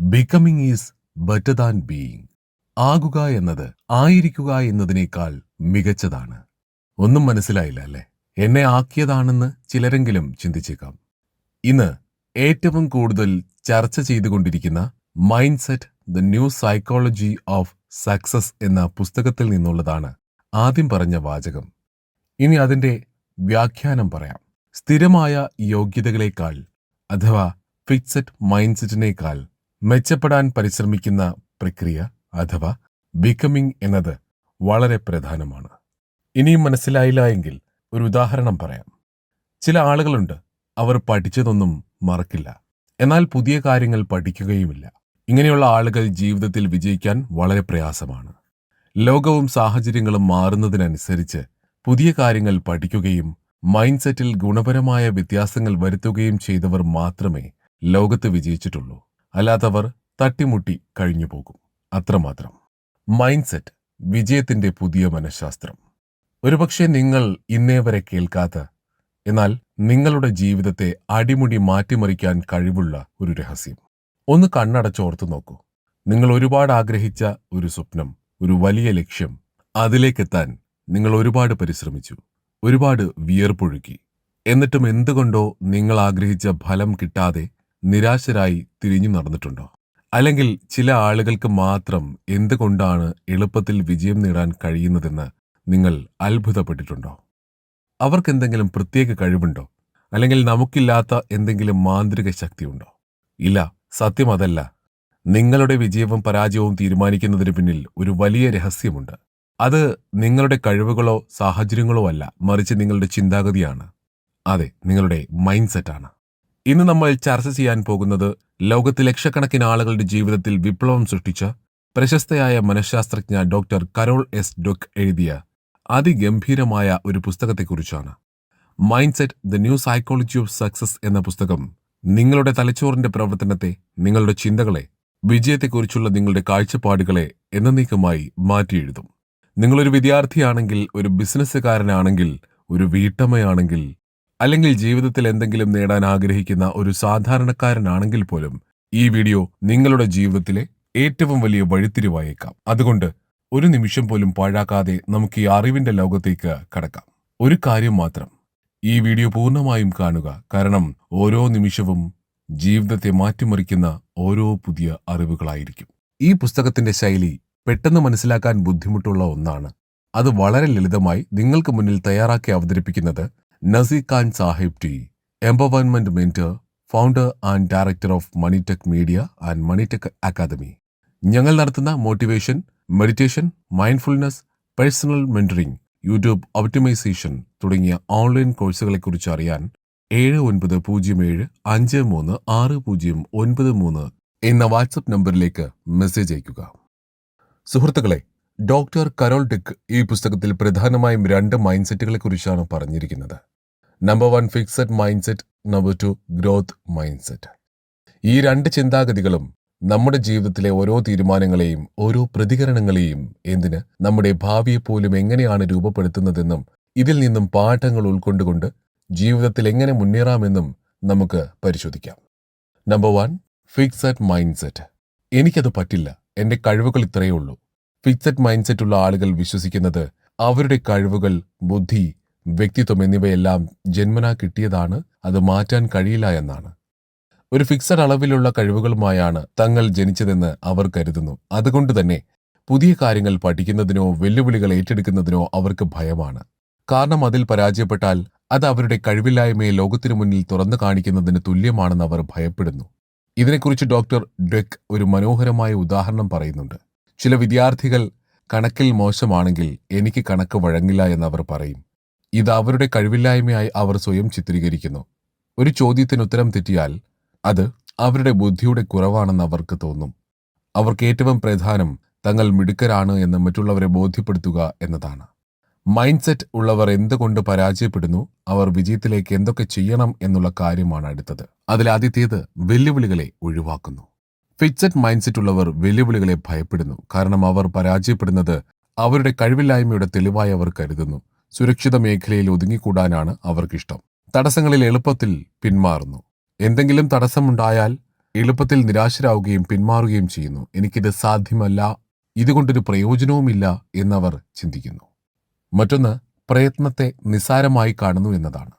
Becoming is better than being ആകുക എന്നത് ആയിരിക്കുക എന്നതിനേക്കാൾ മികച്ചതാണ്. ഒന്നും മനസ്സിലായില്ല അല്ലേ? എന്നെ ആക്കിയതാണെന്ന് ചിലരെങ്കിലും ചിന്തിച്ചേക്കാം. ഇന്ന് ഏറ്റവും കൂടുതൽ ചർച്ച ചെയ്തുകൊണ്ടിരിക്കുന്ന mind set the new psychology of success എന്ന പുസ്തകത്തിൽ നിന്നുള്ളതാണ് ആദ്യം പറഞ്ഞ വാചകം. ഇനി അതിന്റെ വ്യാഖ്യാനം പറയാം. സ്ഥിരമായ യോഗ്യതകളേക്കാൾ അഥവാ ഫിക്സഡ് മൈൻഡ് സെറ്റിനേക്കാൾ മെച്ചപ്പെടാൻ പരിശ്രമിക്കുന്ന പ്രക്രിയ അഥവാ ബിക്കമിംഗ് എന്നത് വളരെ പ്രധാനമാണ്. ഇനിയും മനസ്സിലായില്ല എങ്കിൽ ഒരു ഉദാഹരണം പറയാം. ചില ആളുകളുണ്ട് അവർ പഠിച്ചതൊന്നും മറക്കില്ല. എന്നാൽ പുതിയ കാര്യങ്ങൾ പഠിക്കുകയുമില്ല. ഇങ്ങനെയുള്ള ആളുകൾ ജീവിതത്തിൽ വിജയിക്കാൻ വളരെ പ്രയാസമാണ്. ലോകവും സാഹചര്യങ്ങളും മാറുന്നതിനനുസരിച്ച് പുതിയ കാര്യങ്ങൾ പഠിക്കുകയും മൈൻഡ് സെറ്റിൽ ഗുണപരമായ വ്യത്യാസങ്ങൾ വരുത്തുകയും ചെയ്തവർ മാത്രമേ ലോകത്ത് വിജയിച്ചിട്ടുള്ളൂ. അല്ലാത്തവർ തട്ടിമുട്ടി കഴിഞ്ഞു പോകും. അത്രമാത്രം. മൈൻഡ് സെറ്റ് വിജയത്തിന്റെ പുതിയ മനഃശാസ്ത്രം. ഒരുപക്ഷെ നിങ്ങൾ ഇന്നേ വരെ കേൾക്കാത്ത എന്നാൽ നിങ്ങളുടെ ജീവിതത്തെ അടിമുടി മാറ്റിമറിക്കാൻ കഴിവുള്ള ഒരു രഹസ്യം. ഒന്ന് കണ്ണടച്ചോർത്തു നോക്കൂ. നിങ്ങൾ ഒരുപാട് ആഗ്രഹിച്ച ഒരു സ്വപ്നം ഒരു വലിയ ലക്ഷ്യം അതിലേക്കെത്താൻ നിങ്ങൾ ഒരുപാട് പരിശ്രമിച്ചു ഒരുപാട് വിയർപ്പൊഴുക്കി. എന്നിട്ടും എന്തുകൊണ്ടോ നിങ്ങൾ ആഗ്രഹിച്ച ഫലം കിട്ടാതെ നിരാശരായി തിരിഞ്ഞു നടന്നിട്ടുണ്ടോ? അല്ലെങ്കിൽ ചില ആളുകൾക്ക് മാത്രം എന്തുകൊണ്ടാണ് എളുപ്പത്തിൽ വിജയം നേടാൻ കഴിയുന്നതെന്ന് നിങ്ങൾ അത്ഭുതപ്പെട്ടിട്ടുണ്ടോ? അവർക്കെന്തെങ്കിലും പ്രത്യേക കഴിവുണ്ടോ? അല്ലെങ്കിൽ നമുക്കില്ലാത്ത എന്തെങ്കിലും മാന്ത്രിക ശക്തിയുണ്ടോ? ഇല്ല സത്യം അതല്ല. നിങ്ങളുടെ വിജയവും പരാജയവും തീരുമാനിക്കുന്നതിന് പിന്നിൽ ഒരു വലിയ രഹസ്യമുണ്ട്. അത് നിങ്ങളുടെ കഴിവുകളോ സാഹചര്യങ്ങളോ അല്ല മറിച്ച് നിങ്ങളുടെ ചിന്താഗതിയാണ്. അതെ നിങ്ങളുടെ മൈൻഡ് സെറ്റാണ് ഇന്ന് നമ്മൾ ചർച്ച ചെയ്യാൻ പോകുന്നത് ലോകത്ത് ലക്ഷക്കണക്കിന് ആളുകളുടെ ജീവിതത്തിൽ വിപ്ലവം സൃഷ്ടിച്ച പ്രശസ്തയായ മനഃശാസ്ത്രജ്ഞ ഡോക്ടർ കരോൾ എസ് ഡൊക് എഴുതിയ അതിഗംഭീരമായ ഒരു പുസ്തകത്തെക്കുറിച്ചാണ്. Mind set the new psychology of success എന്ന പുസ്തകം നിങ്ങളുടെ തലച്ചോറിന്റെ പ്രവർത്തനത്തെ നിങ്ങളുടെ ചിന്തകളെ വിജയത്തെക്കുറിച്ചുള്ള നിങ്ങളുടെ കാഴ്ചപ്പാടുകളെ എന്നേക്കുമായി മാറ്റിയെഴുതും. നിങ്ങളൊരു വിദ്യാർത്ഥിയാണെങ്കിൽ ഒരു ബിസിനസ്സുകാരനാണെങ്കിൽ ഒരു വീട്ടമ്മയാണെങ്കിൽ അല്ലെങ്കിൽ ജീവിതത്തിൽ എന്തെങ്കിലും നേടാൻ ആഗ്രഹിക്കുന്ന ഒരു സാധാരണക്കാരനാണെങ്കിൽ പോലും ഈ വീഡിയോ നിങ്ങളുടെ ജീവിതത്തിലെ ഏറ്റവും വലിയ വഴിത്തിരിവായേക്കാം. അതുകൊണ്ട് ഒരു നിമിഷം പോലും പാഴാക്കാതെ നമുക്ക് ഈ അറിവിന്റെ ലോകത്തേക്ക് കടക്കാം. ഒരു കാര്യം മാത്രം ഈ വീഡിയോ പൂർണമായും കാണുക. കാരണം ഓരോ നിമിഷവും ജീവിതത്തെ മാറ്റിമറിക്കുന്ന ഓരോ പുതിയ അറിവുകളായിരിക്കും. ഈ പുസ്തകത്തിന്റെ ശൈലി പെട്ടെന്ന് മനസ്സിലാക്കാൻ ബുദ്ധിമുട്ടുള്ള ഒന്നാണ്. അത് വളരെ ലളിതമായി നിങ്ങൾക്ക് മുന്നിൽ തയ്യാറാക്കി അവതരിപ്പിക്കുന്നത് Nasi Khan Sahib T empowerment mentor founder and director of Moneytech media and Moneytech academy. ഞങ്ങൾ നടത്തുന്ന motivation meditation mindfulness personal mentoring YouTube optimization തുടങ്ങിയ ഓൺലൈൻ കോഴ്സുകളെക്കുറിച്ച് അറിയാൻ ഏഴ് ഒൻപത് പൂജ്യം ഏഴ് അഞ്ച് മൂന്ന് ആറ് പൂജ്യം ഒൻപത് മൂന്ന് എന്ന വാട്സപ്പ് നമ്പറിലേക്ക് മെസ്സേജ് അയയ്ക്കുക. സുഹൃത്തുക്കളെ ഡോക്ടർ കരോൾ ടിക് ഈ പുസ്തകത്തിൽ പ്രധാനമായും രണ്ട് മൈൻഡ് സെറ്റുകളെക്കുറിച്ചാണ് പറഞ്ഞിരിക്കുന്നത്. Number one fixed mind set number two growth mind set ഈ രണ്ട് ചിന്താഗതികളും നമ്മുടെ ജീവിതത്തിലെ ഓരോ തീരുമാനങ്ങളെയും ഓരോ പ്രതികരണങ്ങളെയും എന്തിന് നമ്മുടെ ഭാവിയെ പോലും എങ്ങനെയാണ് രൂപപ്പെടുത്തുന്നതെന്നും ഇതിൽ നിന്നും പാഠങ്ങൾ ഉൾക്കൊണ്ടുകൊണ്ട് ജീവിതത്തിൽ എങ്ങനെ മുന്നേറാമെന്നും നമുക്ക് പരിശോധിക്കാം. Number one fixed mind set എനിക്കത് പറ്റില്ല. എന്റെ കഴിവുകൾ ഇത്രയേ ഉള്ളൂ. ഫിക്സഡ് മൈൻഡ് സെറ്റ് ഉള്ള ആളുകൾ വിശ്വസിക്കുന്നത് അവരുടെ കഴിവുകൾ ബുദ്ധി വ്യക്തിത്വം എന്നിവയെല്ലാം ജന്മനാ കിട്ടിയതാണ് അത് മാറ്റാൻ കഴിയില്ല എന്നാണ്. ഒരു ഫിക്സഡ് അളവിലുള്ള കഴിവുകളുമായാണ് തങ്ങൾ ജനിച്ചതെന്ന് അവർ കരുതുന്നു. അതുകൊണ്ട് തന്നെ പുതിയ കാര്യങ്ങൾ പഠിക്കുന്നതിനോ വെല്ലുവിളികൾ ഏറ്റെടുക്കുന്നതിനോ അവർക്ക് ഭയമാണ്. കാരണം അതിൽ പരാജയപ്പെട്ടാൽ അത് അവരുടെ കഴിവില്ലായ്മയെ ലോകത്തിനു മുന്നിൽ തുറന്നു കാണിക്കുന്നതിന് തുല്യമാണെന്ന് അവർ ഭയപ്പെടുന്നു. ഇതിനെക്കുറിച്ച് ഡോക്ടർ ഡെക് ഒരു മനോഹരമായ ഉദാഹരണം പറയുന്നുണ്ട്. ചില വിദ്യാർത്ഥികൾ കണക്കിൽ മോശമാണെങ്കിൽ എനിക്ക് കണക്ക് വഴങ്ങില്ല എന്നവർ പറയും. ഇത് അവരുടെ കഴിവില്ലായ്മയായി അവർ സ്വയം ചിത്രീകരിക്കുന്നു. ഒരു ചോദ്യത്തിന് ഉത്തരം തെറ്റിയാൽ അത് അവരുടെ ബുദ്ധിയുടെ കുറവാണെന്ന് അവർക്ക് തോന്നും. അവർക്ക് ഏറ്റവും പ്രധാനം തങ്ങൾ മിടുക്കരാണ് എന്ന് മറ്റുള്ളവരെ ബോധ്യപ്പെടുത്തുക എന്നതാണ്. മൈൻഡ് സെറ്റ് ഉള്ളവർ എന്തുകൊണ്ട് പരാജയപ്പെടുന്നു? അവർ വിജയത്തിലേക്ക് എന്തൊക്കെ ചെയ്യണം എന്നുള്ള കാര്യമാണ് അടുത്തത്. അതിലാദ്യത്തേത് വെല്ലുവിളികളെ ഒഴിവാക്കുന്നു. ഫിക്സഡ് മൈൻഡ് സെറ്റ് ഉള്ളവർ വെല്ലുവിളികളെ ഭയപ്പെടുന്നു. കാരണം അവർ പരാജയപ്പെടുന്നത് അവരുടെ കഴിവില്ലായ്മയുടെ തെളിവായി അവർ കരുതുന്നു. സുരക്ഷിത മേഖലയിൽ ഒതുങ്ങിക്കൂടാനാണ് അവർക്കിഷ്ടം. തടസ്സങ്ങളിൽ എളുപ്പത്തിൽ പിന്മാറുന്നു. എന്തെങ്കിലും തടസ്സമുണ്ടായാൽ എളുപ്പത്തിൽ നിരാശരാകുകയും പിന്മാറുകയും ചെയ്യുന്നു. എനിക്കിത് സാധ്യമല്ല ഇതുകൊണ്ടൊരു പ്രയോജനവുമില്ല എന്നവർ ചിന്തിക്കുന്നു. മറ്റൊന്ന് പ്രയത്നത്തെ നിസ്സാരമായി കാണുന്നു എന്നതാണ്.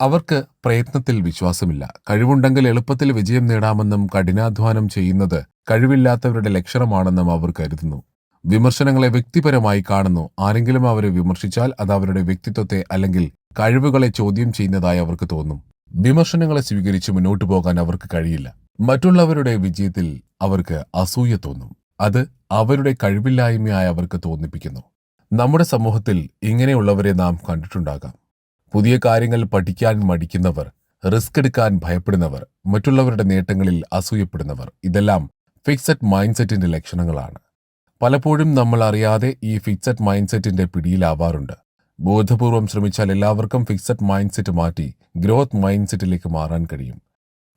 അവർക്ക് പ്രയത്നത്തിൽ വിശ്വാസമില്ല. കഴിവുണ്ടെങ്കിൽ എളുപ്പത്തിൽ വിജയം നേടാമെന്നും കഠിനാധ്വാനം ചെയ്യുന്നത് കഴിവില്ലാത്തവരുടെ ലക്ഷണമാണെന്നും അവർ കരുതുന്നു. വിമർശനങ്ങളെ വ്യക്തിപരമായി കാണുന്നു. ആരെങ്കിലും അവരെ വിമർശിച്ചാൽ അത് അവരുടെ വ്യക്തിത്വത്തെ അല്ലെങ്കിൽ കഴിവുകളെ ചോദ്യം ചെയ്യുന്നതായി അവർക്ക് തോന്നും. വിമർശനങ്ങളെ സ്വീകരിച്ച് മുന്നോട്ടു പോകാൻ അവർക്ക് കഴിയില്ല. മറ്റുള്ളവരുടെ വിജയത്തിൽ അവർക്ക് അസൂയ തോന്നും. അത് അവരുടെ കഴിവില്ലായ്മയായി അവർക്ക് തോന്നിപ്പിക്കുന്നു. നമ്മുടെ സമൂഹത്തിൽ ഇങ്ങനെയുള്ളവരെ നാം കണ്ടിട്ടുണ്ടാകാം. പുതിയ കാര്യങ്ങൾ പഠിക്കാൻ മടിക്കുന്നവർ റിസ്ക് എടുക്കാൻ ഭയപ്പെടുന്നവർ മറ്റുള്ളവരുടെ നേട്ടങ്ങളിൽ അസൂയപ്പെടുന്നവർ ഇതെല്ലാം ഫിക്സഡ് മൈൻഡ് സെറ്റിന്റെ ലക്ഷണങ്ങളാണ്. പലപ്പോഴും നമ്മൾ അറിയാതെ ഈ ഫിക്സഡ് മൈൻഡ് സെറ്റിന്റെ പിടിയിലാവാറുണ്ട്. ബോധപൂർവം ശ്രമിച്ചാൽ എല്ലാവർക്കും ഫിക്സഡ് മൈൻഡ് സെറ്റ് മാറ്റി ഗ്രോത്ത് മൈൻഡ് സെറ്റിലേക്ക് മാറാൻ കഴിയും.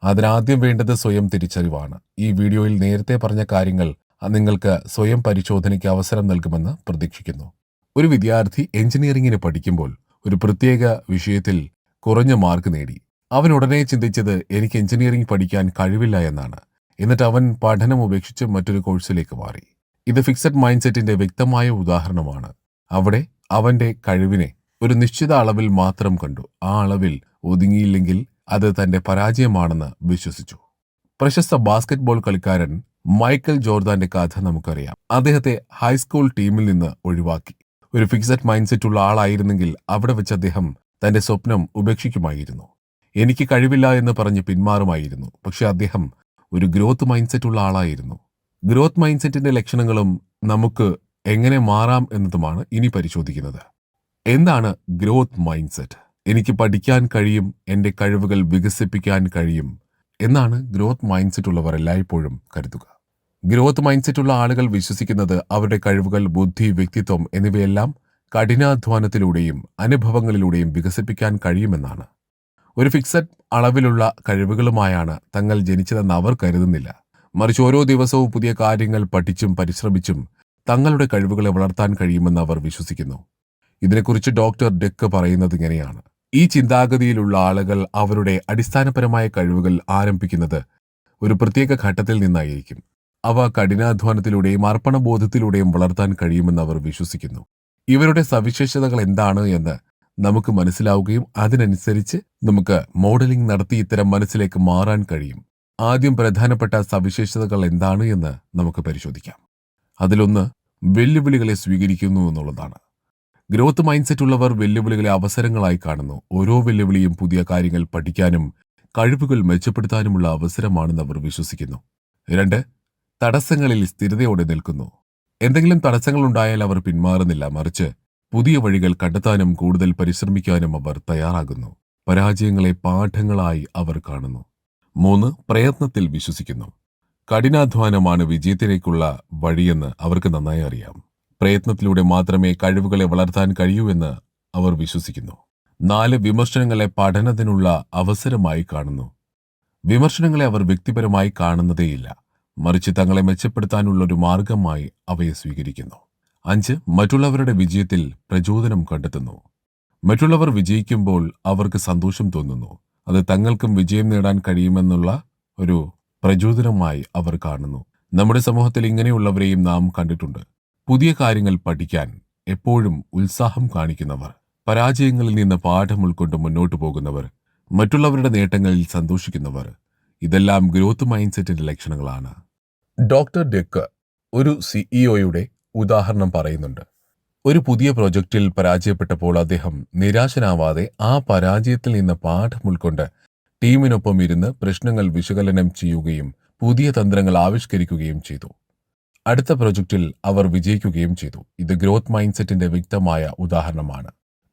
അതിനാദ്യം വേണ്ടത് സ്വയം തിരിച്ചറിവാണ്. ഈ വീഡിയോയിൽ നേരത്തെ പറഞ്ഞ കാര്യങ്ങൾ നിങ്ങൾക്ക് സ്വയം പരിശോധനയ്ക്ക് അവസരം നൽകുമെന്ന് പ്രതീക്ഷിക്കുന്നു. ഒരു വിദ്യാർത്ഥി എഞ്ചിനീയറിംഗിന് പഠിക്കുമ്പോൾ ഒരു പ്രത്യേക വിഷയത്തിൽ കുറഞ്ഞ മാർക്ക് നേടി. അവൻ ഉടനെ ചിന്തിച്ചത് എനിക്ക് എഞ്ചിനീയറിംഗ് പഠിക്കാൻ കഴിവില്ല എന്നാണ്. എന്നിട്ട് അവൻ പഠനം ഉപേക്ഷിച്ച് മറ്റൊരു കോഴ്സിലേക്ക് മാറി. ഇത് ഫിക്സഡ് മൈൻഡ് സെറ്റിന്റെ വ്യക്തമായ ഉദാഹരണമാണ്. അവിടെ അവന്റെ കഴിവിനെ ഒരു നിശ്ചിത അളവിൽ മാത്രം കണ്ടു. ആ അളവിൽ ഒതുങ്ങിയില്ലെങ്കിൽ അത് തന്റെ പരാജയമാണെന്ന് വിശ്വസിച്ചു. പ്രശസ്ത ബാസ്കറ്റ്ബോൾ കളിക്കാരൻ മൈക്കൽ ജോർദാന്റെ കഥ നമുക്കറിയാം. അദ്ദേഹത്തെ ഹൈസ്കൂൾ ടീമിൽ നിന്ന് ഒഴിവാക്കി. ഒരു ഫിക്സഡ് മൈൻഡ് സെറ്റ് ഉള്ള ആളായിരുന്നെങ്കിൽ അവിടെ വെച്ച് അദ്ദേഹം തന്റെ സ്വപ്നം ഉപേക്ഷിക്കുമായിരുന്നു. എനിക്ക് കഴിവില്ല എന്ന് പറഞ്ഞ് പിന്മാറുമായിരുന്നു. പക്ഷെ അദ്ദേഹം ഒരു ഗ്രോത്ത് മൈൻഡ് സെറ്റ് ഉള്ള ആളായിരുന്നു. ഗ്രോത്ത് മൈൻഡ് സെറ്റിന്റെ ലക്ഷണങ്ങളും നമുക്ക് എങ്ങനെ മാറാം എന്നതുമാണ് ഇനി പരിശോധിക്കുന്നത്. എന്താണ് ഗ്രോത്ത് മൈൻഡ് സെറ്റ് എനിക്ക് പഠിക്കാൻ കഴിയും എന്റെ കഴിവുകൾ വികസിപ്പിക്കാൻ കഴിയും എന്നാണ് ഗ്രോത്ത് മൈൻഡ് സെറ്റ് ഉള്ളവർ എല്ലായ്പ്പോഴും കരുതുക. ഗ്രോത്ത് മൈൻഡ് സെറ്റ് ഉള്ള ആളുകൾ വിശ്വസിക്കുന്നത് അവരുടെ കഴിവുകൾ ബുദ്ധി വ്യക്തിത്വം എന്നിവയെല്ലാം കഠിനാധ്വാനത്തിലൂടെയും അനുഭവങ്ങളിലൂടെയും വികസിപ്പിക്കാൻ കഴിയുമെന്നാണ്. ഒരു ഫിക്സഡ് അളവിലുള്ള കഴിവുകളുമായാണ് തങ്ങൾ ജനിച്ചതെന്ന് അവർ കരുതുന്നില്ല. മറിച്ച് ഓരോ ദിവസവും പുതിയ കാര്യങ്ങൾ പഠിച്ചും പരിശ്രമിച്ചും തങ്ങളുടെ കഴിവുകളെ വളർത്താൻ കഴിയുമെന്ന് അവർ വിശ്വസിക്കുന്നു. ഇതിനെക്കുറിച്ച് ഡോക്ടർ ഡെക്ക് പറയുന്നത് ഇങ്ങനെയാണ്. ഈ ചിന്താഗതിയിലുള്ള ആളുകൾ അവരുടെ അടിസ്ഥാനപരമായ കഴിവുകൾ ആരംഭിക്കുന്നത് ഒരു പ്രത്യേക ഘട്ടത്തിൽ നിന്നായിരിക്കും. അവ കഠിനാധ്വാനത്തിലൂടെയും അർപ്പണബോധത്തിലൂടെയും വളർത്താൻ കഴിയുമെന്ന് അവർ വിശ്വസിക്കുന്നു. ഇവരുടെ സവിശേഷതകൾ എന്താണ് എന്ന് നമുക്ക് മനസ്സിലാവുകയും അതിനനുസരിച്ച് നമുക്ക് മോഡലിംഗ് നടത്തി ഇത്തരം മനസ്സിലേക്ക് മാറാൻ കഴിയും. ആദ്യം പ്രധാനപ്പെട്ട സവിശേഷതകൾ എന്താണ് എന്ന് നമുക്ക് പരിശോധിക്കാം. അതിലൊന്ന് വെല്ലുവിളികളെ സ്വീകരിക്കുന്നു എന്നുള്ളതാണ്. ഗ്രോത്ത് മൈൻഡ്സെറ്റ് ഉള്ളവർ വെല്ലുവിളികളെ അവസരങ്ങളായി കാണുന്നു. ഓരോ വെല്ലുവിളിയും പുതിയ കാര്യങ്ങൾ പഠിക്കാനും കഴിവുകൾ മെച്ചപ്പെടുത്താനുമുള്ള അവസരമാണെന്ന് അവർ വിശ്വസിക്കുന്നു. രണ്ട് തടസ്സങ്ങളിൽ സ്ഥിരതയോടെ നിൽക്കുന്നു. എന്തെങ്കിലും തടസ്സങ്ങൾ ഉണ്ടായാൽ അവർ പിന്മാറുന്നില്ല. മറിച്ച് പുതിയ വഴികൾ കണ്ടെത്താനും കൂടുതൽ പരിശ്രമിക്കാനും അവർ തയ്യാറാകുന്നു. പരാജയങ്ങളെ പാഠങ്ങളായി അവർ കാണുന്നു. മൂന്ന് പ്രയത്നത്തിൽ വിശ്വസിക്കുന്നു. കഠിനാധ്വാനമാണ് വിജയത്തിലേക്കുള്ള വഴിയെന്ന് അവർക്ക് നന്നായി അറിയാം. പ്രയത്നത്തിലൂടെ മാത്രമേ കഴിവുകളെ വളർത്താൻ കഴിയൂ എന്ന് അവർ വിശ്വസിക്കുന്നു. നാല് വിമർശനങ്ങളെ പഠനത്തിനുള്ള അവസരമായി കാണുന്നു. വിമർശനങ്ങളെ അവർ വ്യക്തിപരമായി കാണുന്നതേയില്ല. മറിച്ച് തങ്ങളെ മെച്ചപ്പെടുത്താനുള്ള ഒരു മാർഗമായി അവയെ സ്വീകരിക്കുന്നു. അഞ്ച് മറ്റുള്ളവരുടെ വിജയത്തിൽ പ്രചോദനം കണ്ടെത്തുന്നു. മറ്റുള്ളവർ വിജയിക്കുമ്പോൾ അവർക്ക് സന്തോഷം തോന്നുന്നു. അത് തങ്ങൾക്കും വിജയം നേടാൻ കഴിയുമെന്നുള്ള ഒരു പ്രചോദനമായി അവർ കാണുന്നു. നമ്മുടെ സമൂഹത്തിൽ ഇങ്ങനെയുള്ളവരെയും നാം കണ്ടിട്ടുണ്ട്. പുതിയ കാര്യങ്ങൾ പഠിക്കാൻ എപ്പോഴും ഉത്സാഹം കാണിക്കുന്നവർ പരാജയങ്ങളിൽ നിന്ന് പാഠം ഉൾക്കൊണ്ട് മുന്നോട്ടു പോകുന്നവർ മറ്റുള്ളവരുടെ നേട്ടങ്ങളിൽ സന്തോഷിക്കുന്നവർ ഇതെല്ലാം ഗ്രോത്ത് മൈൻഡ് സെറ്റിന്റെ ലക്ഷണങ്ങളാണ്. ഡോക്ടർ ഡെക്ക് ഒരു സിഇഒയുടെ ഉദാഹരണം പറയുന്നുണ്ട്. ഒരു പുതിയ പ്രോജക്റ്റിൽ പരാജയപ്പെട്ടപ്പോൾ അദ്ദേഹം നിരാശനാവാതെ ആ പരാജയത്തിൽ നിന്ന് പാഠം ഉൾക്കൊണ്ട് ടീമിനൊപ്പം ഇരുന്ന് പ്രശ്നങ്ങൾ വിശകലനം ചെയ്യുകയും പുതിയ തന്ത്രങ്ങൾ ആവിഷ്കരിക്കുകയും ചെയ്തു. അടുത്ത പ്രൊജക്റ്റിൽ അവർ വിജയിക്കുകയും ചെയ്തു. ഇത് ഗ്രോത്ത് മൈൻഡ്സെറ്റിന്റെ വ്യക്തമായ ഉദാഹരണമാണ്.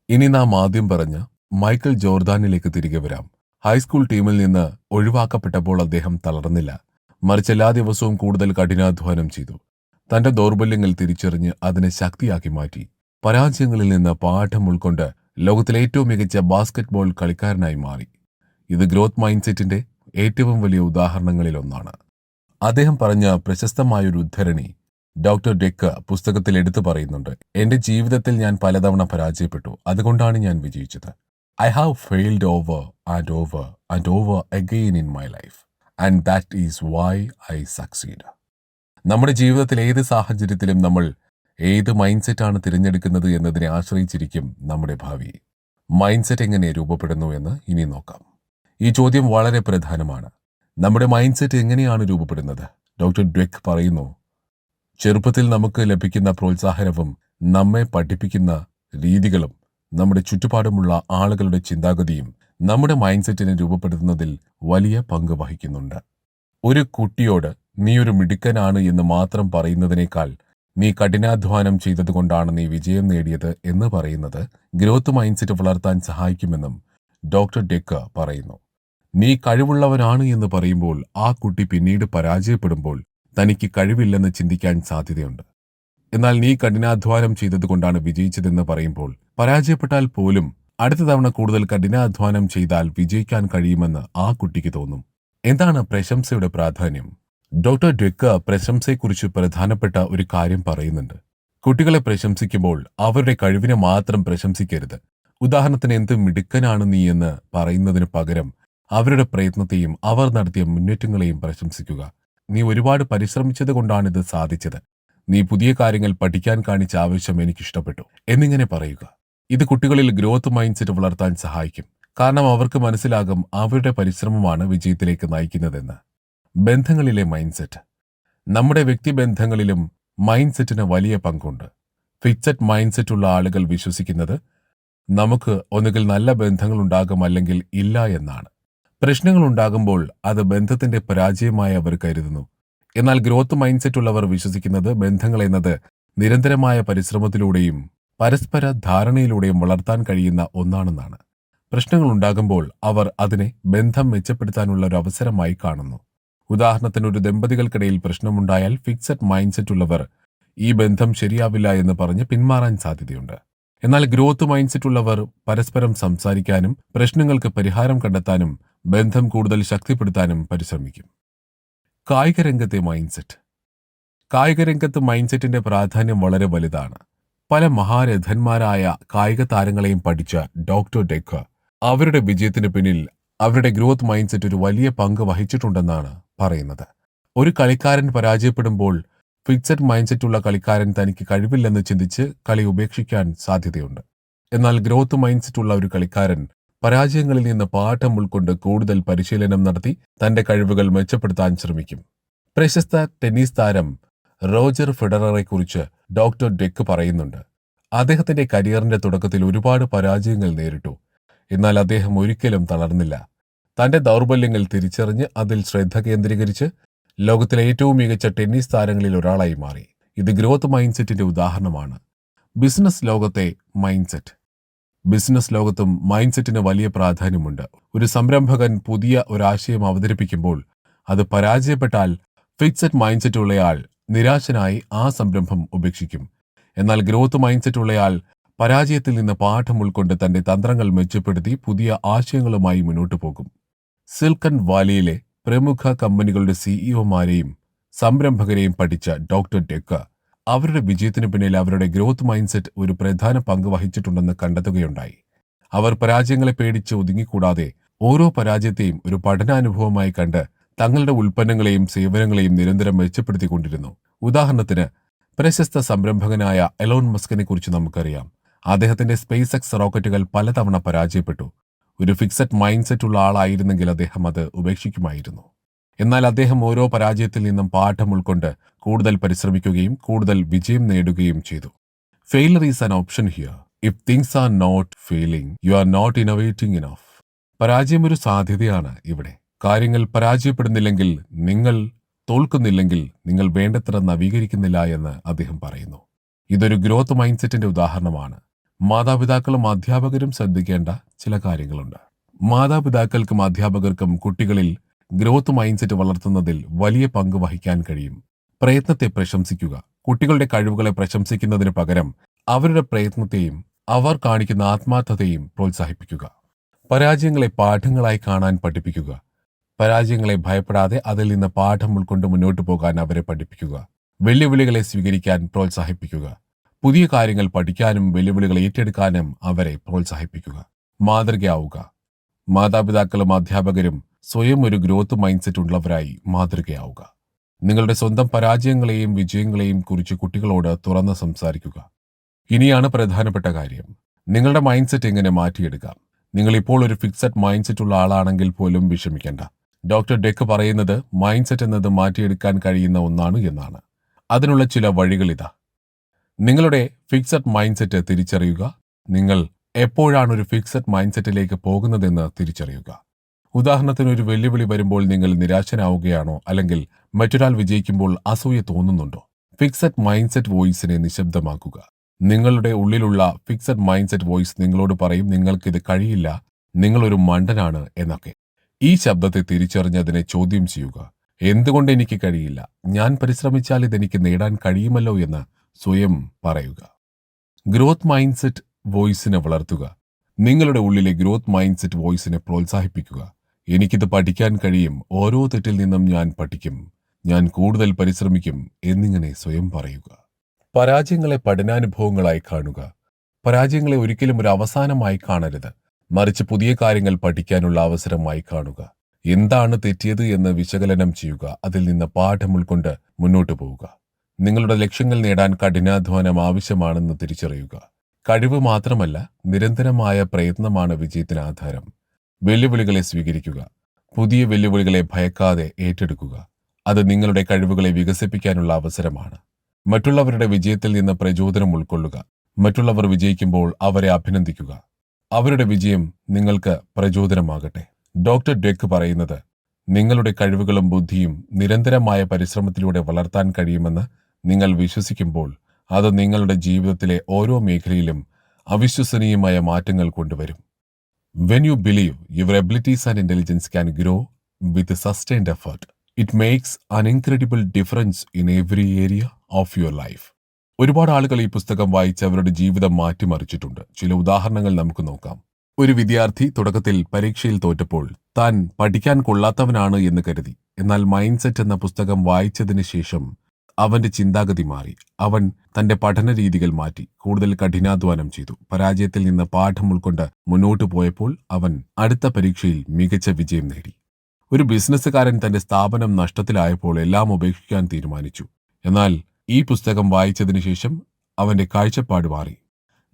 ഇനി നാം ആദ്യം പറഞ്ഞ മൈക്കിൾ ജോർദാനിലേക്ക് തിരികെ വരാം. ഹൈസ്കൂൾ ടീമിൽ നിന്ന് ഒഴിവാക്കപ്പെട്ടപ്പോൾ അദ്ദേഹം തളർന്നില്ല. മറിച്ച് എല്ലാ ദിവസവും കൂടുതൽ കഠിനാധ്വാനം ചെയ്തു. തന്റെ ദൗർബല്യങ്ങൾ തിരിച്ചറിഞ്ഞ് അതിനെ ശക്തിയാക്കി മാറ്റി. പരാജയങ്ങളിൽ നിന്ന് പാഠം ഉൾക്കൊണ്ട് ലോകത്തിലെ ഏറ്റവും മികച്ച ബാസ്കറ്റ്ബോൾ കളിക്കാരനായി മാറി. ഇത് ഗ്രോത്ത് മൈൻഡ് സെറ്റിന്റെ ഏറ്റവും വലിയ ഉദാഹരണങ്ങളിൽ ഒന്നാണ്. അദ്ദേഹം പറഞ്ഞ പ്രശസ്തമായൊരു ഉദ്ധരണി ഡോക്ടർ ഡെക്ക് പുസ്തകത്തിൽ എടുത്തു പറയുന്നുണ്ട് എന്റെ ജീവിതത്തിൽ ഞാൻ പലതവണ പരാജയപ്പെട്ടു. അതുകൊണ്ടാണ് ഞാൻ വിജയിച്ചത്. I have failed over and over and over again in my life and that is why I succeed നമ്മുടെ ജീവിതത്തിൽ ഏത് സാഹചര്യത്തിലും നമ്മൾ ഏത് മൈൻഡ് സെറ്റാണ് തിരഞ്ഞെടുക്കുന്നത് എന്നതിനെ ആശ്രയിച്ചിരിക്കും നമ്മുടെ ഭാവി. മൈൻഡ് സെറ്റ് എങ്ങനെ രൂപപ്പെടുന്നു എന്ന് ഇനി നോക്കാം. ഈ ചോദ്യം വളരെ പ്രധാനമാണ്. നമ്മുടെ മൈൻഡ് സെറ്റ് എങ്ങനെയാണ് രൂപപ്പെടുന്നത്? ഡോക്ടർ ഡ്വെക് പറയുന്നു ചെറുപ്പത്തിൽ നമുക്ക് ലഭിക്കുന്ന പ്രോത്സാഹനവും നമ്മെ പഠിപ്പിക്കുന്ന രീതികളും നമ്മുടെ ചുറ്റുപാടുമുള്ള ആളുകളുടെ ചിന്താഗതിയും നമ്മുടെ മൈൻഡ് സെറ്റിനെ രൂപപ്പെടുത്തുന്നതിൽ വലിയ പങ്ക് വഹിക്കുന്നുണ്ട്. ഒരു കുട്ടിയോട് നീ ഒരു മിടുക്കനാണ് എന്ന് മാത്രം പറയുന്നതിനേക്കാൾ നീ കഠിനാധ്വാനം ചെയ്തതുകൊണ്ടാണ് നീ വിജയം നേടിയത് എന്ന് പറയുന്നത് ഗ്രോത്ത് മൈൻഡ്സെറ്റ് വളർത്താൻ സഹായിക്കുമെന്നും ഡോക്ടർ ഡെക്ക പറയുന്നു. നീ കഴിവുള്ളവനാണ് എന്ന് പറയുമ്പോൾ ആ കുട്ടി പിന്നീട് പരാജയപ്പെടുമ്പോൾ തനിക്ക് കഴിവില്ലെന്ന് ചിന്തിക്കാൻ സാധ്യതയുണ്ട്. എന്നാൽ നീ കഠിനാധ്വാനം ചെയ്തതുകൊണ്ടാണ് വിജയിച്ചതെന്ന് പറയുമ്പോൾ പരാജയപ്പെട്ടാൽ പോലും അടുത്ത തവണ കൂടുതൽ കഠിനാധ്വാനം ചെയ്താൽ വിജയിക്കാൻ കഴിയുമെന്ന് ആ കുട്ടിക്ക് തോന്നും. എന്താണ് പ്രശംസയുടെ പ്രാധാന്യം? ഡോക്ടർ ഡെക്ക പ്രശംസയെക്കുറിച്ച് പ്രധാനപ്പെട്ട ഒരു കാര്യം പറയുന്നുണ്ട്. കുട്ടികളെ പ്രശംസിക്കുമ്പോൾ അവരുടെ കഴിവിനെ മാത്രം പ്രശംസിക്കരുത്. ഉദാഹരണത്തിന് എന്ത് മിടുക്കനാണ് നീ എന്ന് പറയുന്നതിന് പകരം അവരുടെ പ്രയത്നത്തെയും അവർ നടത്തിയ മുന്നേറ്റങ്ങളെയും പ്രശംസിക്കുക. നീ ഒരുപാട് പരിശ്രമിച്ചത് ഇത് സാധിച്ചത്. നീ പുതിയ കാര്യങ്ങൾ പഠിക്കാൻ കാണിച്ച ആവശ്യം എനിക്ക് ഇഷ്ടപ്പെട്ടു എന്നിങ്ങനെ പറയുക. ഇത് കുട്ടികളിൽ ഗ്രോത്ത് മൈൻഡ് സെറ്റ് വളർത്താൻ സഹായിക്കും. കാരണം അവർക്ക് മനസ്സിലാകും അവരുടെ പരിശ്രമമാണ് വിജയത്തിലേക്ക് നയിക്കുന്നതെന്ന്. ബന്ധങ്ങളിലെ മൈൻഡ് സെറ്റ് നമ്മുടെ വ്യക്തിബന്ധങ്ങളിലും മൈൻഡ് സെറ്റിന് വലിയ പങ്കുണ്ട്. ഫിക്സഡ് മൈൻഡ് സെറ്റ് ഉള്ള ആളുകൾ വിശ്വസിക്കുന്നത് നമുക്ക് ഒന്നുകിൽ നല്ല ബന്ധങ്ങൾ ഉണ്ടാകും അല്ലെങ്കിൽ ഇല്ല എന്നാണ്. പ്രശ്നങ്ങൾ ഉണ്ടാകുമ്പോൾ അത് ബന്ധത്തിന്റെ പരാജയമായി അവർ കരുതുന്നു. എന്നാൽ ഗ്രോത്ത് മൈൻഡ് സെറ്റ് ഉള്ളവർ വിശ്വസിക്കുന്നത് ബന്ധങ്ങൾ എന്നത് നിരന്തരമായ പരിശ്രമത്തിലൂടെയും പരസ്പര ധാരണയിലൂടെയും വളർത്താൻ കഴിയുന്ന ഒന്നാണെന്നാണ്. പ്രശ്നങ്ങൾ ഉണ്ടാകുമ്പോൾ അവർ അതിനെ ബന്ധം മെച്ചപ്പെടുത്താനുള്ള ഒരു അവസരമായി കാണുന്നു. ഉദാഹരണത്തിന് ഒരു ദമ്പതികൾക്കിടയിൽ പ്രശ്നമുണ്ടായാൽ ഫിക്സഡ് മൈൻഡ് സെറ്റ് ഉള്ളവർ ഈ ബന്ധം ശരിയാവില്ല എന്ന് പറഞ്ഞ് പിന്മാറാൻ സാധ്യതയുണ്ട്. എന്നാൽ ഗ്രോത്ത് മൈൻഡ് സെറ്റ് ഉള്ളവർ പരസ്പരം സംസാരിക്കാനും പ്രശ്നങ്ങൾക്ക് പരിഹാരം കണ്ടെത്താനും ബന്ധം കൂടുതൽ ശക്തിപ്പെടുത്താനും പരിശ്രമിക്കും. കായിക രംഗത്തെ മൈൻഡ് സെറ്റ് കായിക രംഗത്ത് മൈൻഡ് സെറ്റിന്റെ പ്രാധാന്യം വളരെ വലുതാണ്. പല മഹാരഥന്മാരായ കായിക താരങ്ങളെയും പഠിച്ച ഡോക്ടർ ഡെക്ക അവരുടെ വിജയത്തിന് പിന്നിൽ അവരുടെ ഗ്രോത്ത് മൈൻഡ് സെറ്റ് ഒരു വലിയ പങ്ക് വഹിച്ചിട്ടുണ്ടെന്നാണ് പറയുന്നത്. ഒരു കളിക്കാരൻ പരാജയപ്പെടുമ്പോൾ ഫിക്സഡ് മൈൻഡ് സെറ്റുള്ള കളിക്കാരൻ തനിക്ക് കഴിവില്ലെന്ന് ചിന്തിച്ച് കളി ഉപേക്ഷിക്കാൻ സാധ്യതയുണ്ട്. എന്നാൽ ഗ്രോത്ത് മൈൻഡ് സെറ്റുള്ള ഒരു കളിക്കാരൻ പരാജയങ്ങളിൽ നിന്ന് പാഠം ഉൾക്കൊണ്ട് കൂടുതൽ പരിശീലനം നടത്തി തന്റെ കഴിവുകൾ മെച്ചപ്പെടുത്താൻ ശ്രമിക്കും. പ്രശസ്ത ടെന്നീസ് താരം റോജർ ഫെഡററെക്കുറിച്ച് ഡോക്ടർ ഡെക്ക് പറയുന്നുണ്ട്. അദ്ദേഹത്തിന്റെ കരിയറിന്റെ തുടക്കത്തിൽ ഒരുപാട് പരാജയങ്ങൾ നേരിട്ടു. എന്നാൽ അദ്ദേഹം ഒരിക്കലും തളർന്നില്ല. തന്റെ ദൗർബല്യങ്ങൾ തിരിച്ചറിഞ്ഞ് അതിൽ ശ്രദ്ധ കേന്ദ്രീകരിച്ച് ലോകത്തിലെ ഏറ്റവും മികച്ച ടെന്നീസ് താരങ്ങളിൽ ഒരാളായി മാറി. ഇത് ഗ്രോത്ത് മൈൻഡ് സെറ്റിന്റെ ഉദാഹരണമാണ്. ബിസിനസ് ലോകത്തെ മൈൻഡ് സെറ്റ് ബിസിനസ് ലോകത്തും മൈൻഡ് സെറ്റിന് വലിയ പ്രാധാന്യമുണ്ട്. ഒരു സംരംഭകൻ പുതിയ ഒരാശയം അവതരിപ്പിക്കുമ്പോൾ അത് പരാജയപ്പെട്ടാൽ ഫിക്സഡ് മൈൻഡ് സെറ്റ് ഉള്ളയാൾ നിരാശനായി ആ സംരംഭം ഉപേക്ഷിക്കും. എന്നാൽ ഗ്രോത്ത് മൈൻഡ് സെറ്റ് ഉള്ളയാൾ പരാജയത്തിൽ നിന്ന് പാഠം ഉൾക്കൊണ്ട് തന്റെ തന്ത്രങ്ങൾ മെച്ചപ്പെടുത്തി പുതിയ ആശയങ്ങളുമായി മുന്നോട്ടു പോകും. സിൽക്കൺ വാലിയിലെ പ്രമുഖ കമ്പനികളുടെ സിഇഒമാരെയും സംരംഭകരെയും പഠിച്ച ഡോക്ടർ ഡെക്ക അവരുടെ വിജയത്തിന് പിന്നിൽ അവരുടെ ഗ്രോത്ത് മൈൻഡ്സെറ്റ് ഒരു പ്രധാന പങ്ക് വഹിച്ചിട്ടുണ്ടെന്ന് കണ്ടെത്തുകയുണ്ടായി. അവർ പരാജയങ്ങളെ പേടിച്ച് ഒതുങ്ങിക്കൂടാതെ ഓരോ പരാജയത്തെയും ഒരു പഠനാനുഭവമായി കണ്ട് തങ്ങളുടെ ഉൽപ്പന്നങ്ങളെയും സേവനങ്ങളെയും നിരന്തരം മെച്ചപ്പെടുത്തിക്കൊണ്ടിരുന്നു. ഉദാഹരണത്തിന് പ്രശസ്ത സംരംഭകനായ എലോൺ മസ്കിനെ കുറിച്ച് നമുക്കറിയാം. അദ്ദേഹത്തിന്റെ സ്പേസ് എക്സ് റോക്കറ്റുകൾ പലതവണ പരാജയപ്പെട്ടു. ഒരു ഫിക്സഡ് മൈൻഡ് സെറ്റ് ഉള്ള ആളായിരുന്നെങ്കിൽ അദ്ദേഹം അത് ഉപേക്ഷിക്കുമായിരുന്നു. എന്നാൽ അദ്ദേഹം ഓരോ പരാജയത്തിൽ നിന്നും പാഠം ഉൾക്കൊണ്ട് കൂടുതൽ പരിശ്രമിക്കുകയും കൂടുതൽ വിജയം നേടുകയും ചെയ്തു. Failure is an option here if things are not failing you are not innovating enough പരാജയം ഒരു സാധ്യതയാണ് ഇവിടെ. കാര്യങ്ങൾ പരാജയപ്പെടുന്നില്ലെങ്കിൽ നിങ്ങൾ തോൽക്കുന്നില്ലെങ്കിൽ നിങ്ങൾ വേണ്ടത്ര നവീകരിക്കുന്നില്ല എന്ന് അദ്ദേഹം പറയുന്നു. ഇതൊരു ഗ്രോത്ത് മൈൻഡ് സെറ്റിന്റെ ഉദാഹരണമാണ്. മാതാപിതാക്കളും അധ്യാപകരും ശ്രദ്ധിക്കേണ്ട ചില കാര്യങ്ങളുണ്ട്. മാതാപിതാക്കൾക്കും അധ്യാപകർക്കും കുട്ടികളിൽ ഗ്രോത്ത് മൈൻഡ്സെറ്റ് വളർത്തുന്നതിൽ വലിയ പങ്ക് വഹിക്കാൻ കഴിയും. പ്രയത്നത്തെ പ്രശംസിക്കുക. കുട്ടികളുടെ കഴിവുകളെ പ്രശംസിക്കുന്നതിന് പകരം അവരുടെ പ്രയത്നത്തെയും അവർ കാണിക്കുന്ന ആത്മാർത്ഥതയും പ്രോത്സാഹിപ്പിക്കുക. പരാജയങ്ങളെ പാഠങ്ങളായി കാണാൻ പഠിപ്പിക്കുക. പരാജയങ്ങളെ ഭയപ്പെടാതെ അതിൽ നിന്ന് പാഠം ഉൾക്കൊണ്ട് മുന്നോട്ടു പോകാൻ അവരെ പഠിപ്പിക്കുക. വെല്ലുവിളികളെ സ്വീകരിക്കാൻ പ്രോത്സാഹിപ്പിക്കുക. പുതിയ കാര്യങ്ങൾ പഠിക്കാനും വെല്ലുവിളികൾ ഏറ്റെടുക്കാനും അവരെ പ്രോത്സാഹിപ്പിക്കുക. മാതൃകയാവുക. മാതാപിതാക്കളും അധ്യാപകരും സ്വയം ഒരു ഗ്രോത്ത് മൈൻഡ് സെറ്റ് ഉള്ളവരായി മാതൃകയാവുക. നിങ്ങളുടെ സ്വന്തം പരാജയങ്ങളെയും വിജയങ്ങളെയും കുറിച്ച് കുട്ടികളോട് തുറന്ന് സംസാരിക്കുക. ഇനിയാണ് പ്രധാനപ്പെട്ട കാര്യം. നിങ്ങളുടെ മൈൻഡ് സെറ്റ് എങ്ങനെ മാറ്റിയെടുക്കാം? നിങ്ങൾ ഇപ്പോൾ ഒരു ഫിക്സഡ് മൈൻഡ് സെറ്റ് ഉള്ള ആളാണെങ്കിൽ പോലും വിഷമിക്കേണ്ട. ഡോക്ടർ ഡെക്ക് പറയുന്നത് മൈൻഡ് സെറ്റ് എന്നത് മാറ്റിയെടുക്കാൻ കഴിയുന്ന ഒന്നാണ് എന്നാണ്. അതിനുള്ള ചില വഴികൾ ഇതാ. നിങ്ങളുടെ ഫിക്സഡ് മൈൻഡ് സെറ്റ് തിരിച്ചറിയുക. നിങ്ങൾ എപ്പോഴാണ് ഒരു ഫിക്സഡ് മൈൻഡ് സെറ്റിലേക്ക് പോകുന്നതെന്ന് തിരിച്ചറിയുക. ഉദാഹരണത്തിന് ഒരു വെല്ലുവിളി വരുമ്പോൾ നിങ്ങൾ നിരാശനാവുകയാണോ? അല്ലെങ്കിൽ മറ്റൊരാൾ വിജയിക്കുമ്പോൾ അസൂയ തോന്നുന്നുണ്ടോ? ഫിക്സഡ് മൈൻഡ് സെറ്റ് വോയിസിനെ നിശബ്ദമാക്കുക. നിങ്ങളുടെ ഉള്ളിലുള്ള ഫിക്സഡ് മൈൻഡ് സെറ്റ് വോയിസ് നിങ്ങളോട് പറയും നിങ്ങൾക്കിത് കഴിയില്ല. നിങ്ങളൊരു മണ്ടനാണ് എന്നൊക്കെ. ഈ ശബ്ദത്തെ തിരിച്ചറിഞ്ഞതിനെ ചോദ്യം ചെയ്യുക. എന്തുകൊണ്ട് എനിക്ക് കഴിയില്ല? ഞാൻ പരിശ്രമിച്ചാൽ ഇതെനിക്ക് നേടാൻ കഴിയുമല്ലോ എന്ന് സ്വയം പറയുക. ഗ്രോത്ത് മൈൻഡ് സെറ്റ് വോയിസിനെ വളർത്തുക. നിങ്ങളുടെ ഉള്ളിലെ ഗ്രോത്ത് മൈൻഡ് സെറ്റ് വോയിസിനെ പ്രോത്സാഹിപ്പിക്കുക. എനിക്കിത് പഠിക്കാൻ കഴിയും. ഓരോ തെറ്റിൽ നിന്നും ഞാൻ പഠിക്കും. ഞാൻ കൂടുതൽ പരിശ്രമിക്കും എന്നിങ്ങനെ സ്വയം പറയുക. പരാജയങ്ങളെ പഠനാനുഭവങ്ങളായി കാണുക. പരാജയങ്ങളെ ഒരിക്കലും ഒരു അവസാനമായി കാണരുത്. മറിച്ച് പുതിയ കാര്യങ്ങൾ പഠിക്കാനുള്ള അവസരമായി കാണുക. എന്താണ് തെറ്റിയത് എന്ന് വിശകലനം ചെയ്യുക. അതിൽ നിന്ന് പാഠം ഉൾക്കൊണ്ട് മുന്നോട്ടു പോവുക. നിങ്ങളുടെ ലക്ഷ്യങ്ങൾ നേടാൻ കഠിനാധ്വാനം ആവശ്യമാണെന്ന് തിരിച്ചറിയുക. കഴിവ് മാത്രമല്ല നിരന്തരമായ പ്രയത്നമാണ് വിജയത്തിന് ആധാരം. വെല്ലുവിളികളെ സ്വീകരിക്കുക. പുതിയ വെല്ലുവിളികളെ ഭയക്കാതെ ഏറ്റെടുക്കുക. അത് നിങ്ങളുടെ കഴിവുകളെ വികസിപ്പിക്കാനുള്ള അവസരമാണ്. മറ്റുള്ളവരുടെ വിജയത്തിൽ നിന്ന് പ്രചോദനം ഉൾക്കൊള്ളുക. മറ്റുള്ളവർ വിജയിക്കുമ്പോൾ അവരെ അഭിനന്ദിക്കുക. അവരുടെ വിജയം നിങ്ങൾക്ക് പ്രചോദനമാകട്ടെ. ഡോക്ടർ ഡെക്ക് പറയുന്നത് നിങ്ങളുടെ കഴിവുകളും ബുദ്ധിയും നിരന്തരമായ പരിശ്രമത്തിലൂടെ വളർത്താൻ കഴിയുമെന്ന് നിങ്ങൾ വിശ്വസിക്കുമ്പോൾ അത് നിങ്ങളുടെ ജീവിതത്തിലെ ഓരോ മേഖലയിലും അവിശ്വസനീയമായ മാറ്റങ്ങൾ കൊണ്ടുവരും. When you believe your abilities and intelligence can grow with sustained effort it makes an incredible difference in every area of your life ഒരുപാട് ആളുകൾ ഈ പുസ്തകം വായിച്ച് അവരുടെ ജീവിതം മാറ്റിമറിച്ചിട്ടുണ്ട്. ചില ഉദാഹരണങ്ങൾ നമുക്ക് നോക്കാം. ഒരു വിദ്യാർത്ഥി തുടക്കത്തിൽ പരീക്ഷയിൽ തോറ്റപ്പോൾ താൻ പഠിക്കാൻ കൊള്ളാത്തവനാണ് എന്ന് കരുതി. എന്നാൽ മൈൻഡ് സെറ്റ് എന്ന പുസ്തകം വായിച്ചതിന് ശേഷം അവന്റെ ചിന്താഗതി മാറി. അവൻ തന്റെ പഠന രീതികൾ മാറ്റി. കൂടുതൽ കഠിനാധ്വാനം ചെയ്തു. പരാജയത്തിൽ നിന്ന് പാഠം ഉൾക്കൊണ്ട് മുന്നോട്ടു പോയപ്പോൾ അവൻ അടുത്ത പരീക്ഷയിൽ മികച്ച വിജയം നേടി. ഒരു ബിസിനസ്സുകാരൻ തന്റെ സ്ഥാപനം നഷ്ടത്തിലായപ്പോൾ എല്ലാം ഉപേക്ഷിക്കാൻ തീരുമാനിച്ചു. എന്നാൽ ഈ പുസ്തകം വായിച്ചതിനു ശേഷം അവന്റെ കാഴ്ചപ്പാട് മാറി.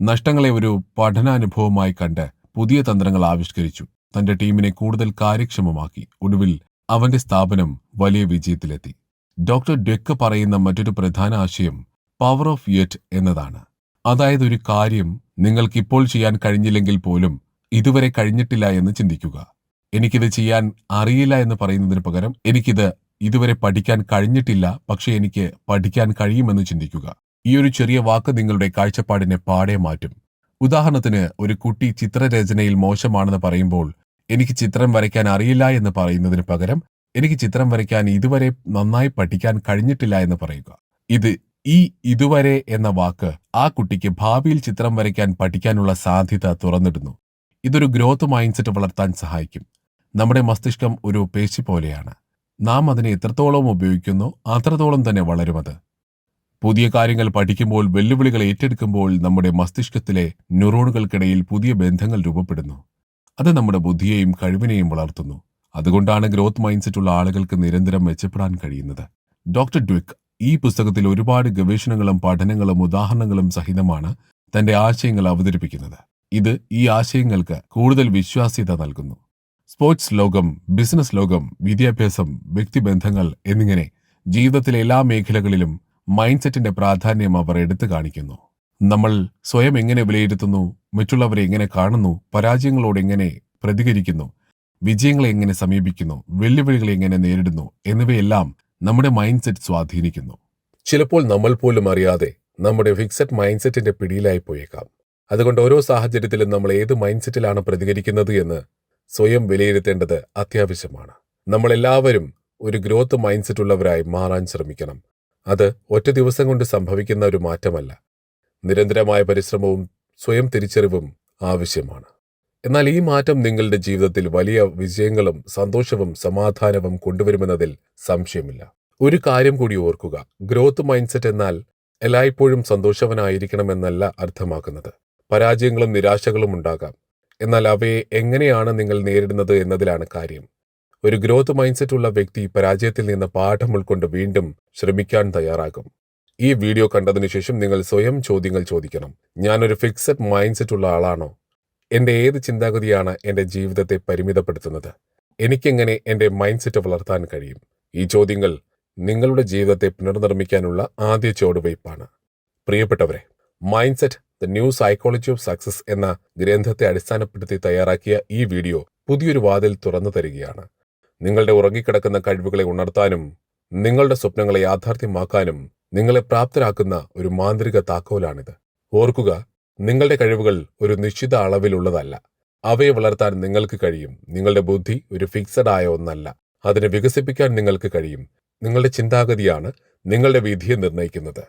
നഷ്ടങ്ങളെ ഒരു പഠനാനുഭവമായി കണ്ട് പുതിയ തന്ത്രങ്ങൾ ആവിഷ്കരിച്ചു. തന്റെ ടീമിനെ കൂടുതൽ കാര്യക്ഷമമാക്കി. ഒടുവിൽ അവന്റെ സ്ഥാപനം വലിയ വിജയത്തിലെത്തി. ഡോക്ടർ ഡെക്ക് പറയുന്ന മറ്റൊരു പ്രധാന ആശയം പവർ ഓഫ് യെറ്റ് എന്നതാണ്. അതായത് ഒരു കാര്യം നിങ്ങൾക്ക് ഇപ്പോൾ ചെയ്യാൻ കഴിഞ്ഞില്ലെങ്കിൽ പോലും ഇതുവരെ കഴിഞ്ഞിട്ടില്ല എന്ന് ചിന്തിക്കുക. എനിക്കിത് ചെയ്യാൻ അറിയില്ല എന്ന് പറയുന്നതിന് പകരം എനിക്കിത് ഇതുവരെ പഠിക്കാൻ കഴിഞ്ഞിട്ടില്ല പക്ഷേ എനിക്ക് പഠിക്കാൻ കഴിയുമെന്ന് ചിന്തിക്കുക. ഈ ഒരു ചെറിയ വാക്ക് നിങ്ങളുടെ കാഴ്ചപ്പാടിനെ പാടെ മാറ്റും. ഉദാഹരണത്തിന് ഒരു കുട്ടി ചിത്രരചനയിൽ മോശമാണെന്ന് പറയുമ്പോൾ എനിക്ക് ചിത്രം വരയ്ക്കാൻ അറിയില്ല എന്ന് പറയുന്നതിന് പകരം എനിക്ക് ചിത്രം വരയ്ക്കാൻ ഇതുവരെ നന്നായി പഠിക്കാൻ കഴിഞ്ഞിട്ടില്ല എന്ന് പറയുക. ഇത് ഈ ഇതുവരെ എന്ന വാക്ക് ആ കുട്ടിക്ക് ഭാവിയിൽ ചിത്രം വരയ്ക്കാൻ പഠിക്കാനുള്ള സാധ്യത തുറന്നിടുന്നു. ഇതൊരു ഗ്രോത്ത് മൈൻഡ് സെറ്റ് വളർത്താൻ സഹായിക്കും. നമ്മുടെ മസ്തിഷ്കം ഒരു പേശി പോലെയാണ്. നാം അതിനെ എത്രത്തോളം ഉപയോഗിക്കുന്നു അത്രത്തോളം തന്നെ വളരുമത് പുതിയ കാര്യങ്ങൾ പഠിക്കുമ്പോൾ വെല്ലുവിളികൾ ഏറ്റെടുക്കുമ്പോൾ നമ്മുടെ മസ്തിഷ്കത്തിലെ ന്യൂറോണുകൾക്കിടയിൽ പുതിയ ബന്ധങ്ങൾ രൂപപ്പെടുന്നു. അത് നമ്മുടെ ബുദ്ധിയെയും കഴിവിനെയും വളർത്തുന്നു. അതുകൊണ്ടാണ് ഗ്രോത്ത് മൈൻഡ് സെറ്റ് ഉള്ള ആളുകൾക്ക് നിരന്തരം മെച്ചപ്പെടാൻ കഴിയുന്നത്. ഡോക്ടർ ഡ്വിക് ഈ പുസ്തകത്തിൽ ഒരുപാട് ഗവേഷണങ്ങളും പഠനങ്ങളും ഉദാഹരണങ്ങളും സഹിതമാണ് തന്റെ ആശയങ്ങൾ അവതരിപ്പിക്കുന്നത്. ഇത് ഈ ആശയങ്ങൾക്ക് കൂടുതൽ വിശ്വാസ്യത നൽകുന്നു. സ്പോർട്സ് ലോകം ബിസിനസ് ലോകം വിദ്യാഭ്യാസം വ്യക്തിബന്ധങ്ങൾ എന്നിങ്ങനെ ജീവിതത്തിലെ എല്ലാ മേഖലകളിലും മൈൻഡ്സെറ്റിന്റെ പ്രാധാന്യം അവർ എടുത്തു കാണിക്കുന്നു. നമ്മൾ സ്വയം എങ്ങനെ വിലയിരുത്തുന്നു മറ്റുള്ളവരെ എങ്ങനെ കാണുന്നു പരാജയങ്ങളോട് എങ്ങനെ പ്രതികരിക്കുന്നു വിജയങ്ങളെ എങ്ങനെ സമീപിക്കുന്നു? വെല്ലുവിളികളെ എങ്ങനെ നേരിടുന്നു? എന്നിവയെല്ലാം നമ്മുടെ മൈൻഡ് സെറ്റ് സ്വാധീനിക്കുന്നു. ചിലപ്പോൾ നമ്മൾ പോലും അറിയാതെ നമ്മുടെ ഫിക്സഡ് മൈൻഡ് സെറ്റിന്റെ പിടിയിലായി പോയേക്കാം. അതുകൊണ്ട് ഓരോ സാഹചര്യത്തിലും നമ്മൾ ഏത് മൈൻഡ് സെറ്റിലാണ് പ്രതികരിക്കുന്നത് എന്ന് സ്വയം വിലയിരുത്തേണ്ടത് അത്യാവശ്യമാണ്. നമ്മളെല്ലാവരും ഒരു ഗ്രോത്ത് മൈൻഡ് സെറ്റ് ഉള്ളവരായി മാറാൻ ശ്രമിക്കണം. അത് ഒറ്റ ദിവസം കൊണ്ട് സംഭവിക്കുന്ന ഒരു മാറ്റമല്ല. നിരന്തരമായ പരിശ്രമവും സ്വയം തിരിച്ചറിവും ആവശ്യമാണ്. എന്നാൽ ഈ മാറ്റം നിങ്ങളുടെ ജീവിതത്തിൽ വലിയ വിജയങ്ങളും സന്തോഷവും സമാധാനവും കൊണ്ടുവരുമെന്നതിൽ സംശയമില്ല. ഒരു കാര്യം കൂടി ഓർക്കുക. ഗ്രോത്ത് മൈൻഡ് സെറ്റ് എന്നാൽ എല്ലായ്പ്പോഴും സന്തോഷവനായിരിക്കണമെന്നല്ല അർത്ഥമാക്കുന്നത്. പരാജയങ്ങളും നിരാശകളും ഉണ്ടാകാം. എന്നാൽ അവയെ എങ്ങനെയാണ് നിങ്ങൾ നേരിടുന്നത് എന്നതിലാണ് കാര്യം. ഒരു ഗ്രോത്ത് മൈൻഡ്സെറ്റ് ഉള്ള വ്യക്തി പരാജയത്തിൽ നിന്ന് പാഠം ഉൾക്കൊണ്ട് വീണ്ടും ശ്രമിക്കാൻ തയ്യാറാകും. ഈ വീഡിയോ കണ്ടതിനു ശേഷം നിങ്ങൾ സ്വയം ചോദ്യങ്ങൾ ചോദിക്കണം. ഞാനൊരു ഫിക്സഡ് മൈൻഡ്സെറ്റ് ഉള്ള ആളാണോ? എന്റെ ഏത് ചിന്താഗതിയാണ് എന്റെ ജീവിതത്തെ പരിമിതപ്പെടുത്തുന്നത്? എനിക്കെങ്ങനെ എന്റെ മൈൻഡ്സെറ്റ് വളർത്താൻ കഴിയും? ഈ ചോദ്യങ്ങൾ നിങ്ങളുടെ ജീവിതത്തെ പുനർനിർമ്മിക്കാനുള്ള ആദ്യ ചുവടുവയ്പ്പാണ്. പ്രിയപ്പെട്ടവരെ mindset the new psychology of success എന്ന ഗ്രന്ഥത്തെ അടിസ്ഥാനപ്പെടുത്തി തയ്യാറാക്കിയ ഈ വീഡിയോ പുതിയൊരു വാതിൽ തുറന്നു തരികയാണ്. നിങ്ങളുടെ ഉറങ്ങിക്കിടക്കുന്ന കഴിവുകളെ ഉണർത്താനും നിങ്ങളുടെ സ്വപ്നങ്ങളെ യാഥാർത്ഥ്യമാക്കാനും നിങ്ങളെ പ്രാപ്തരാക്കുന്ന ഒരു മാന്ത്രിക താക്കോലാണിത്. ഓർക്കുക നിങ്ങളുടെ കഴിവുകൾ ഒരു നിശ്ചിത അളവിലുള്ളതല്ല. അവയെ വളർത്താൻ നിങ്ങൾക്ക് കഴിയും. നിങ്ങളുടെ ബുദ്ധി ഒരു ഫിക്സഡ് ആയ ഒന്നല്ല. അതിനെ വികസിപ്പിക്കാൻ നിങ്ങൾക്ക് കഴിയും. നിങ്ങളുടെ ചിന്താഗതിയാണ് നിങ്ങളുടെ വിധിയെ നിർണയിക്കുന്നത്.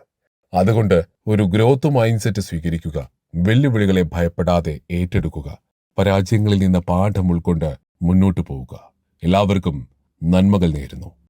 അതുകൊണ്ട് ഒരു ഗ്രോത്ത് മൈൻഡ്സെറ്റ് സ്വീകരിക്കുക. വെല്ലുവിളികളെ ഭയപ്പെടാതെ ഏറ്റെടുക്കുക. പരാജയങ്ങളിൽ നിന്ന് പാഠം ഉൾക്കൊണ്ട് മുന്നോട്ടു പോവുക. എല്ലാവർക്കും നന്മകൾ നേരുന്നു.